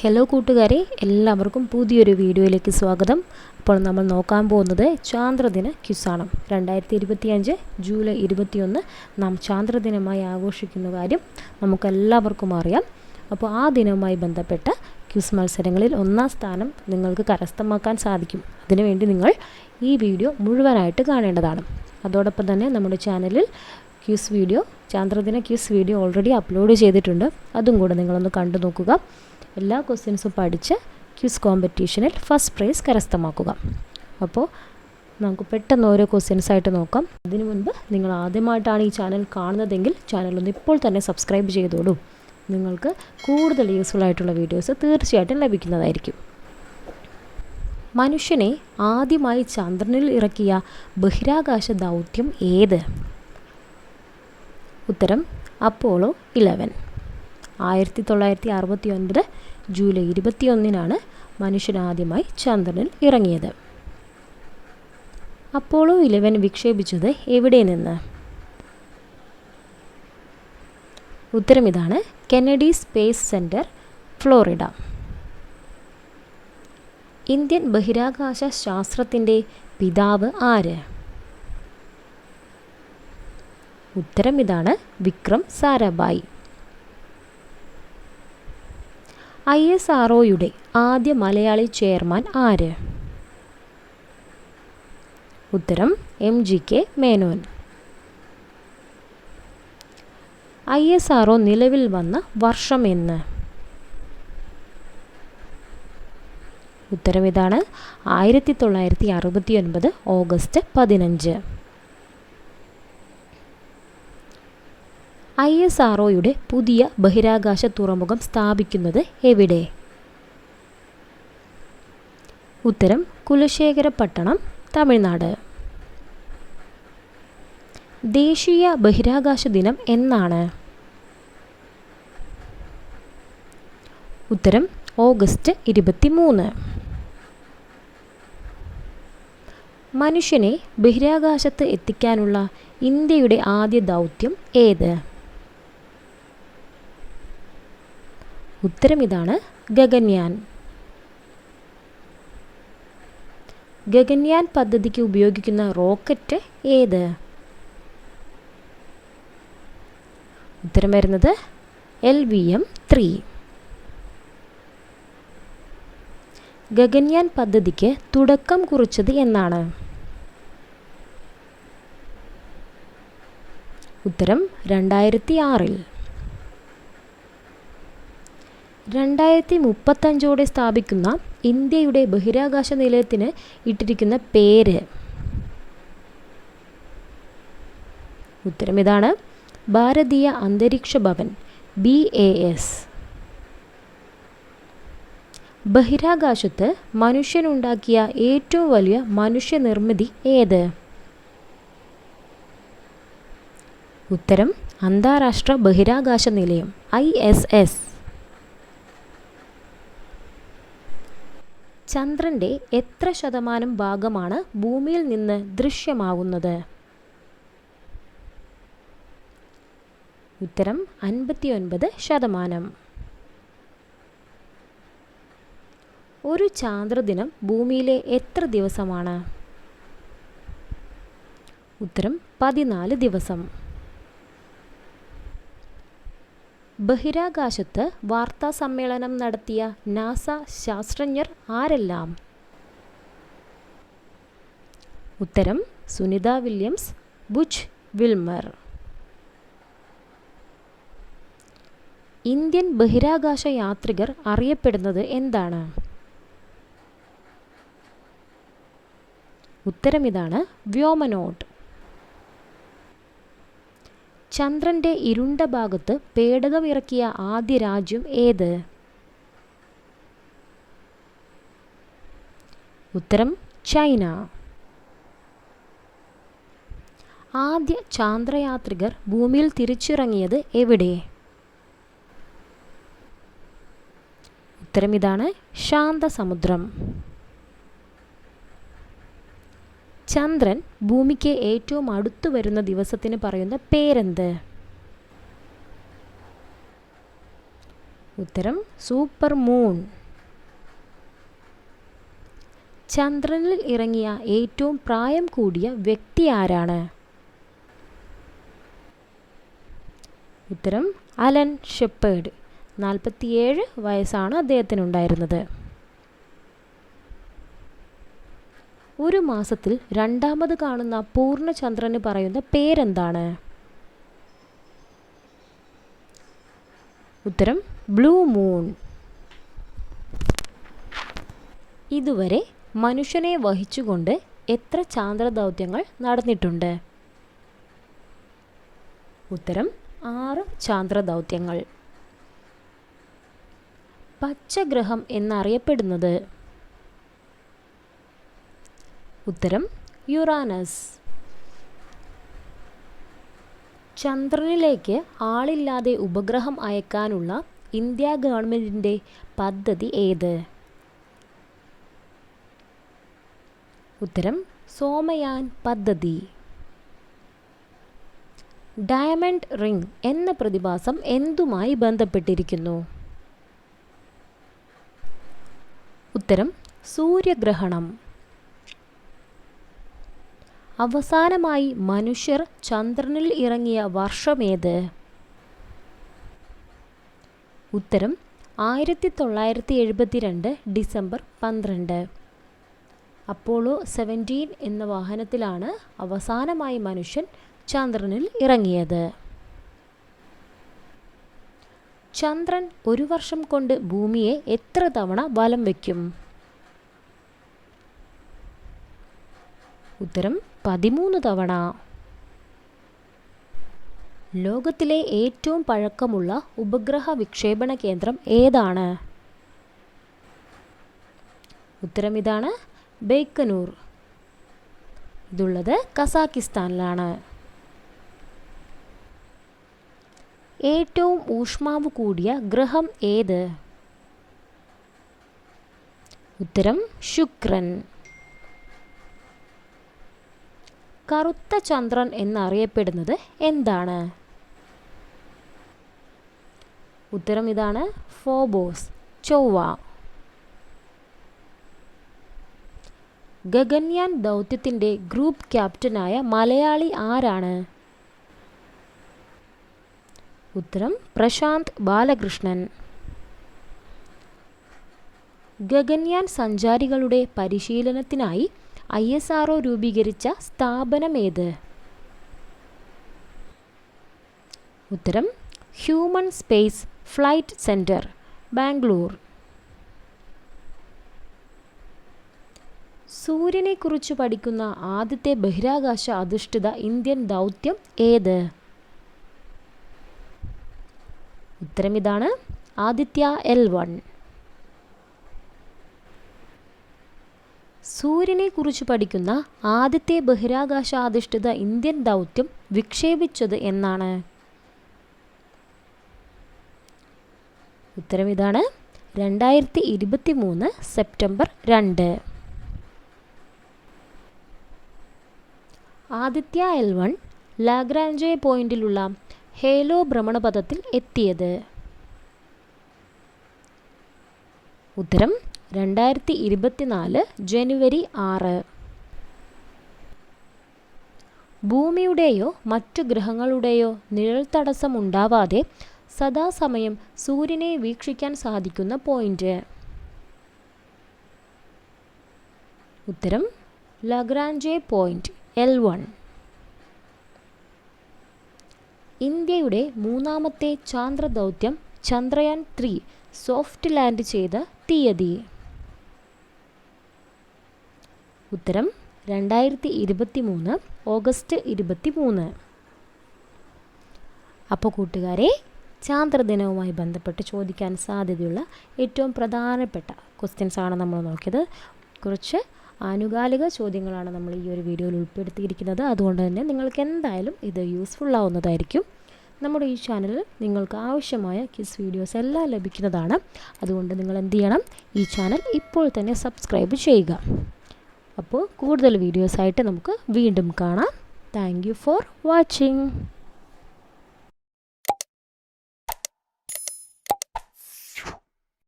Hello കൂട്ടുകാരെ എല്ലാവർക്കും പുതിയൊരു വീഡിയോയിലേക്ക് സ്വാഗതം. അപ്പോൾ നമ്മൾ നോക്കാൻ പോകുന്നത് ചാന്ദ്രദിന ക്യുസാണ്. രണ്ടായിരത്തി ഇരുപത്തിയഞ്ച് ജൂലൈ ഇരുപത്തിയൊന്ന് നാം ചാന്ദ്രദിനമായി ആഘോഷിക്കുന്ന കാര്യം നമുക്കെല്ലാവർക്കും അറിയാം. അപ്പോൾ ആ ദിനവുമായി ബന്ധപ്പെട്ട ക്യുസ് മത്സരങ്ങളിൽ ഒന്നാം സ്ഥാനം നിങ്ങൾക്ക് കരസ്ഥമാക്കാൻ സാധിക്കും. അതിനുവേണ്ടി നിങ്ങൾ ഈ വീഡിയോ മുഴുവനായിട്ട് കാണേണ്ടതാണ്. അതോടൊപ്പം തന്നെ നമ്മുടെ ചാനലിൽ ക്യൂസ് വീഡിയോ ചാന്ദ്രദിന ക്യൂസ് വീഡിയോ ഓൾറെഡി അപ്ലോഡ് ചെയ്തിട്ടുണ്ട്. അതും കൂടെ നിങ്ങളൊന്ന് കണ്ടു നോക്കുക എല്ലാ ക്വസ്റ്റ്യൻസും പഠിച്ച് ക്യൂസ് കോമ്പറ്റീഷനിൽ ഫസ്റ്റ് പ്രൈസ് കരസ്ഥമാക്കുക. അപ്പോൾ നമുക്ക് പെട്ടെന്ന് ഓരോ ക്വസ്റ്റ്യൻസ് ആയിട്ട് നോക്കാം. അതിനു മുൻപ് നിങ്ങൾ ആദ്യമായിട്ടാണ് ഈ ചാനൽ കാണുന്നതെങ്കിൽ ചാനലൊന്ന് ഇപ്പോൾ തന്നെ സബ്സ്ക്രൈബ് ചെയ്തോളൂ. നിങ്ങൾക്ക് കൂടുതൽ യൂസ്ഫുൾ ആയിട്ടുള്ള വീഡിയോസ് തീർച്ചയായിട്ടും ലഭിക്കുന്നതായിരിക്കും. മനുഷ്യനെ ആദ്യമായി ചന്ദ്രനിൽ ഇറക്കിയ ബഹിരാകാശ ദൗത്യം ഏത്? ഉത്തരം അപ്പോളോ ഇലവൻ ആയിരത്തി തൊള്ളായിരത്തി അറുപത്തി ഒൻപത് ജൂലൈ ഇരുപത്തിയൊന്നിനാണ് മനുഷ്യൻ ആദ്യമായി ചന്ദ്രനിൽ ഇറങ്ങിയത്. അപ്പോളോ ഇലവൻ വിക്ഷേപിച്ചത് എവിടെ നിന്ന്? ഉത്തരം ഇതാണ് Kennedy space centre Florida. Indian ബഹിരാകാശ ശാസ്ത്രത്തിന്റെ പിതാവ് ആര്? ഉത്തരം ഇതാണ് Vikram Sarabhai. I S R ഒയുടെ ആദ്യ മലയാളി ചെയർമാൻ ആര്? ഉത്തരം M G K Menon. I S R O നിലവിൽ വന്ന വർഷം എന്ന്. ഉത്തരം ഇതാണ് ആയിരത്തി തൊള്ളായിരത്തി അറുപത്തി ഒൻപത് ഓഗസ്റ്റ് പതിനഞ്ച്. ഐ എസ് ആർ ഒയുടെ പുതിയ ബഹിരാകാശ തുറമുഖം സ്ഥാപിക്കുന്നത് എവിടെ? ഉത്തരം കുലശേഖരപട്ടണം തമിഴ്നാട്. ദേശീയ ബഹിരാകാശ ദിനം എന്നാണ്. ഉത്തരം ഓഗസ്റ്റ് ഇരുപത്തി മൂന്ന് മനുഷ്യനെ ബഹിരാകാശത്ത് എത്തിക്കാനുള്ള ഇന്ത്യയുടെ ആദ്യ ദൗത്യം ഏത്? ഉത്തരം ഇതാണ് ഗഗൻയാൻ. ഗഗൻയാൻ പദ്ധതിക്ക് ഉപയോഗിക്കുന്ന റോക്കറ്റ് ഏത്? ഉത്തരം വരുന്നത് L V M three. Gaganyaan പദ്ധതിക്ക് തുടക്കം കുറിച്ചത് എന്നാണ്. ഉത്തരം രണ്ടായിരത്തി ആറിൽ രണ്ടായിരത്തി മുപ്പത്തഞ്ചോടെ സ്ഥാപിക്കുന്ന ഇന്ത്യയുടെ ബഹിരാകാശ നിലയത്തിന് ഇട്ടിരിക്കുന്ന പേര്. ഉത്തരം ഇതാണ്. ഭാരതീയ അന്തരീക്ഷ ഭവൻ ബി എ എസ്. ബഹിരാകാശത്ത് മനുഷ്യനുണ്ടാക്കിയ ഏറ്റവും വലിയ മനുഷ്യനിർമ്മിതി ഏത്? ഉത്തരം അന്താരാഷ്ട്ര ബഹിരാകാശ നിലയം ഐ എസ് എസ്. ചന്ദ്രന്റെ എത്ര ശതമാനം ഭാഗമാണ് ഭൂമിയിൽ നിന്ന് ദൃശ്യമാവുന്നത്? ഉത്തരം അൻപത്തിയൊൻപത് ശതമാനം. ഒരു ചാന്ദ്രദിനം ഭൂമിയിലെ എത്ര ദിവസമാണ്? ഉത്തരം പതിനാല് ദിവസം. ബഹിരാകാശത്ത് വാർത്താ സമ്മേളനം നടത്തിയ നാസ ശാസ്ത്രജ്ഞർ ആരെല്ലാം? ഉത്തരം Sunita Williams Butch Wilmore. Indian ബഹിരാകാശ യാത്രികർ അറിയപ്പെടുന്നത് എന്താണ്? ഉത്തരം ഇതാണ് വ്യോമനോട്ട്. ചന്ദ്രന്റെ ഇരുണ്ട ഭാഗത്ത് പേടകമിറക്കിയ ആദ്യ രാജ്യം ഏത്? ഉത്തരം ചൈന. ആദ്യ ചാന്ദ്രയാത്രികർ ഭൂമിയിൽ തിരിച്ചിറങ്ങിയത് എവിടെ? ഉത്തരം ഇതാണ് ശാന്തസമുദ്രം. ചന്ദ്രൻ ഭൂമിക്ക് ഏറ്റവും അടുത്തു വരുന്ന ദിവസത്തിന് പറയുന്ന പേരെന്ത്? ഉത്തരം സൂപ്പർ മൂൺ. ചന്ദ്രനിൽ ഇറങ്ങിയ ഏറ്റവും പ്രായം കൂടിയ വ്യക്തി ആരാണ്? ഉത്തരം അലൻ ഷെപ്പേർഡ്. നാൽപ്പത്തിയേഴ് വയസ്സാണ് അദ്ദേഹത്തിനുണ്ടായിരുന്നത്. ഒരു മാസത്തിൽ രണ്ടാമത് കാണുന്ന പൂർണചന്ദ്രന് പറയുന്ന പേരെന്താണ്? ഉത്തരം ബ്ലൂ മൂൺ. ഇതുവരെ മനുഷ്യനെ വഹിച്ചുകൊണ്ട് എത്ര ചാന്ദ്രദൗത്യങ്ങൾ നടന്നിട്ടുണ്ട്? ഉത്തരം ആറ് ചാന്ദ്രദൗത്യങ്ങൾ. പച്ചഗ്രഹം എന്നറിയപ്പെടുന്നത് ഉത്തരം യുറാനസ്. ചന്ദ്രനിലേക്ക് ആളില്ലാതെ ഉപഗ്രഹം അയക്കാനുള്ള ഇന്ത്യ ഗവൺമെന്റിന്റെ പദ്ധതി ഏത്? ഉത്തരം സോമയാൻ പദ്ധതി. ഡയമണ്ട് റിംഗ് എന്ന പ്രതിഭാസം എന്തുമായി ബന്ധപ്പെട്ടിരിക്കുന്നു? ഉത്തരം സൂര്യഗ്രഹണം. അവസാനമായി മനുഷ്യർ ചന്ദ്രനിൽ ഇറങ്ങിയ വർഷമേത്? ഉത്തരം ആയിരത്തി തൊള്ളായിരത്തി എഴുപത്തിരണ്ട് ഡിസംബർ പന്ത്രണ്ട്. അപ്പോളോ സെവന്റീൻ എന്ന വാഹനത്തിലാണ് അവസാനമായി മനുഷ്യൻ ചന്ദ്രനിൽ ഇറങ്ങിയത്. ചന്ദ്രൻ ഒരു വർഷം കൊണ്ട് ഭൂമിയെ എത്ര തവണ വലം വയ്ക്കും ഉത്തരം പതിമൂന്ന് തവണ. ലോകത്തിലെ ഏറ്റവും പഴക്കമുള്ള ഉപഗ്രഹ വിക്ഷേപണ കേന്ദ്രം ഏതാണ്? ഉത്തരം ഇതാണ് ബേക്കനൂർ. ഇതുള്ളത് കസാക്കിസ്ഥാനിലാണ്. ഏറ്റവും ഊഷ്മാവ് കൂടിയ ഗ്രഹം ഏത്? ഉത്തരം ശുക്രൻ. കറുത്ത ചന്ദ്രൻ എന്നറിയപ്പെടുന്നത് എന്താണ്? ഉത്തരം ഇതാണ് ഫോബോസ് ചൊവ്വ. ഗഗൻയാൻ ദൗത്യത്തിന്റെ ഗ്രൂപ്പ് ക്യാപ്റ്റനായ മലയാളി ആരാണ്? ഉത്തരം പ്രശാന്ത് ബാലകൃഷ്ണൻ. ഗഗൻയാൻ സഞ്ചാരികളുടെ പരിശീലനത്തിനായി ഐ എസ് ആർ രൂപീകരിച്ച സ്ഥാപനമേത്? ഉത്തരം human space flight centre Bangalore. സൂര്യനെക്കുറിച്ച് പഠിക്കുന്ന ആദ്യത്തെ ബഹിരാകാശ അധിഷ്ഠിത ഇന്ത്യൻ ദൗത്യം ഏത്? ഉത്തരം ഇതാണ് ആദിത്യ എൽ വൺ. സൂര്യനെക്കുറിച്ച് പഠിക്കുന്ന ആദ്യത്തെ ബഹിരാകാശാധിഷ്ഠിത ഇന്ത്യൻ ദൗത്യം വിക്ഷേപിച്ചത് എന്നാണ്. ഉത്തരം ഇതാണ്. രണ്ടായിരത്തി ഇരുപത്തി മൂന്ന് സെപ്റ്റംബർ രണ്ട്. ആദിത്യ എൽ വൺ ലാഗ്രാഞ്ചെ പോയിന്റിലുള്ള ഹേലോ ഭ്രമണപഥത്തിൽ എത്തിയത്. ഉത്തരം രണ്ടായിരത്തി ഇരുപത്തിനാല് ജനുവരി ആറ്. ഭൂമിയുടെയോ മറ്റു ഗ്രഹങ്ങളുടെയോ നിഴൽ തടസ്സം ഉണ്ടാവാതെ സദാസമയം സൂര്യനെ വീക്ഷിക്കാൻ സാധിക്കുന്ന പോയിന്റ്. ഉത്തരം ലഗ്രാഞ്ചെ പോയിന്റ് എൽ വൺ. ഇന്ത്യയുടെ മൂന്നാമത്തെ ചാന്ദ്രദൗത്യം ചന്ദ്രയാൻ ത്രീ സോഫ്റ്റ് ലാൻഡ് ചെയ്ത തീയതി. ഉത്തരം രണ്ടായിരത്തി ഇരുപത്തി മൂന്ന് ഓഗസ്റ്റ് ഇരുപത്തി മൂന്ന് അപ്പോൾ കൂട്ടുകാരെ ചാന്ദ്രദിനവുമായി ബന്ധപ്പെട്ട് ചോദിക്കാൻ സാധ്യതയുള്ള ഏറ്റവും പ്രധാനപ്പെട്ട ക്വസ്റ്റ്യൻസ് ആണ് നമ്മൾ നോക്കിയത്. കുറച്ച് ആനുകാലിക ചോദ്യങ്ങളാണ് നമ്മൾ ഈ ഒരു വീഡിയോയിൽ ഉൾപ്പെടുത്തിയിരിക്കുന്നത്. അതുകൊണ്ട് തന്നെ നിങ്ങൾക്ക് എന്തായാലും ഇത് യൂസ്ഫുൾ ആവുന്നതായിരിക്കും. നമ്മുടെ ഈ ചാനലിൽ നിങ്ങൾക്ക് ആവശ്യമായ കിസ് വീഡിയോസ് എല്ലാം ലഭിക്കുന്നതാണ്. അതുകൊണ്ട് നിങ്ങൾ എന്ത് ചെയ്യണം? ഈ ചാനൽ ഇപ്പോൾ തന്നെ സബ്സ്ക്രൈബ് ചെയ്യുക. അപ്പോൾ കൂടുതൽ വീഡിയോസായിട്ട് നമുക്ക് വീണ്ടും കാണാം. Thank for watching